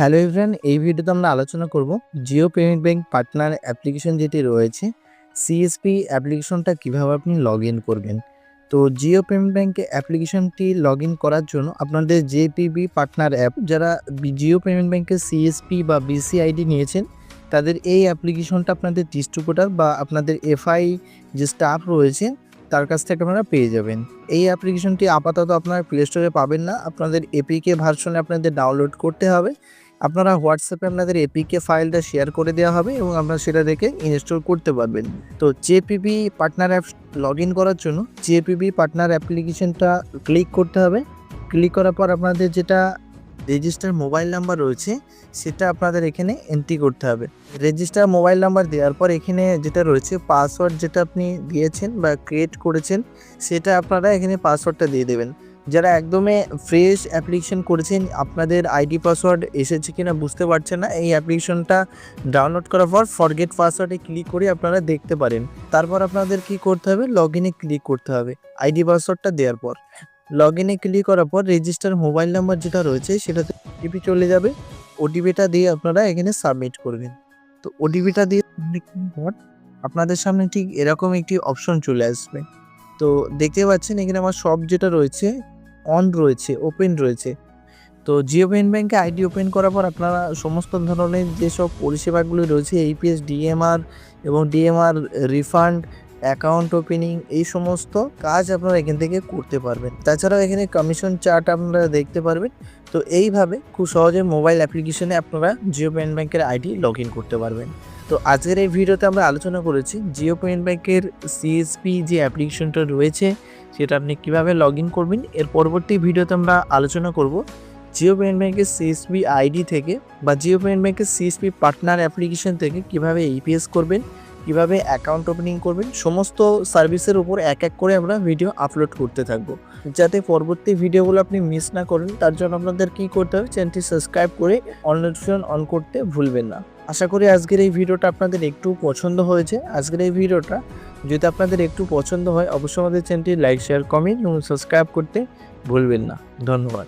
Hello everyone এই ভিডিওতে আমরা আলোচনা করব Jio payment bank partner application যেটি রয়েছে সিএসপি অ্যাপ্লিকেশনটা কীভাবে আপনি লগ ইন করবেন। তো জিও পেমেন্ট ব্যাংকে অ্যাপ্লিকেশনটি লগ ইন করার জন্য আপনাদের জেপিবি পার্টনার অ্যাপ যারা জিও পেমেন্ট ব্যাংকের সিএসপি বা বিসিআইডি নিয়েছেন, তাদের এই অ্যাপ্লিকেশনটা আপনাদের ডিস্ট্রিবিউটার বা আপনাদের এফআই যে স্টাফ রয়েছে, তার কাছ থেকে আপনারা পেয়ে যাবেন। এই অ্যাপ্লিকেশনটি আপাতত আপনারা প্লে স্টোরে পাবেন না, আপনাদের এপিকে ভার্সনে আপনাদের ডাউনলোড করতে হবে। আপনারা হোয়াটসঅ্যাপে আপনাদের এপিকে ফাইলটা শেয়ার করে দেওয়া হবে এবং আপনারা সেটা দেখে ইনস্টল করতে পারবেন। তো জেপিবি পার্টনার অ্যাপ লগ করার জন্য জেপিবি পার্টনার অ্যাপ্লিকেশনটা ক্লিক করতে হবে। ক্লিক করার পর আপনাদের যেটা রেজিস্টার মোবাইল নাম্বার রয়েছে, সেটা আপনাদের এখানে এন্ট্রি করতে হবে। রেজিস্টার মোবাইল নাম্বার দেওয়ার পর এখানে যেটা রয়েছে পাসওয়ার্ড যেটা আপনি দিয়েছেন বা ক্রিয়েট করেছেন, সেটা আপনারা এখানে পাসওয়ার্ডটা দিয়ে দেবেন। যারা একদমই ফ্রেশ অ্যাপ্লিকেশন করেছেন, আপনাদের আইডি পাসওয়ার্ড এসেছে কিনা বুঝতে পারছেন না, এই অ্যাপ্লিকেশনটা ডাউনলোড করার পর ফরগেট পাসওয়ার্ডে ক্লিক করে আপনারা দেখতে পারেন। তারপর আপনাদের কি করতে হবে? লগ ইনে ক্লিক করতে হবে আইডি পাসওয়ার্ডটা দেওয়ার পর। লগ ইনে ক্লিক করার পর রেজিস্টার মোবাইল নাম্বার যেটা রয়েছে, সেটাতে ওটিপি চলে যাবে। ওটিপিটা দিয়ে আপনারা এখানে সাবমিট করবেন তো ওটিপিটা দিয়ে পর আপনাদের সামনে ঠিক এরকম একটি অপশন চলে আসবে। তো দেখতে পাচ্ছেন এখানে আমার সব যেটা রয়েছে অন রয়েছে ওপেন রয়েছে। তো জিও পেমেন্ট ব্যাঙ্কে আইডি ওপেন করার পর আপনারা সমস্ত ধরনের যেসব পরিষেবাগুলি রয়েছে এইপিএস ডিএমআর এবং ডিএমআর রিফান্ড অ্যাকাউন্ট ওপেনিং এই সমস্ত কাজ আপনারা এখান থেকে করতে পারবেন। তাছাড়াও এখানে কমিশন চার্ট আপনারা দেখতে পারবেন। তো এইভাবে খুব সহজে মোবাইল অ্যাপ্লিকেশনে আপনারা জিও পেমেন্ট ব্যাংকের আইডি লগ করতে পারবেন। তো আজকের এই ভিডিওতে আমরা আলোচনা করেছি জিও পেমেন্ট ব্যাংকের সিএসপি যে অ্যাপ্লিকেশনটা রয়েছে, সেটা আপনি কীভাবে লগ ইন করবেন। এর পরবর্তী ভিডিওতে আমরা আলোচনা করব জিও পেমেন্ট ব্যাংকের সিএসপি আইডি থেকে বা জিও পেমেন্ট ব্যাংকের সিএসপি পার্টনার অ্যাপ্লিকেশন থেকে কীভাবে ইপিএস করবেন। কীভাবে অ্যাকাউন্ট ওপেনিং করবেন, সমস্ত সার্ভিসের উপর এক এক করে আমরা ভিডিও আপলোড করতে থাকব। যাতে পরবর্তী ভিডিওগুলো আপনি মিস না করেন, তার জন্য আপনাদের কী করতে হবে চ্যানেলটি সাবস্ক্রাইব করে অল নোটিফিকেশন অন করতে ভুলবেন না। আশা করি আজকের এই ভিডিওটা আপনাদের একটু পছন্দ হয়েছে। আজকের এই ভিডিওটা যদি আপনাদের একটু পছন্দ হয়, অবশ্যই আমাদের চ্যানেলটি লাইক শেয়ার কমেন্ট এবং সাবস্ক্রাইব করতে ভুলবেন না। ধন্যবাদ।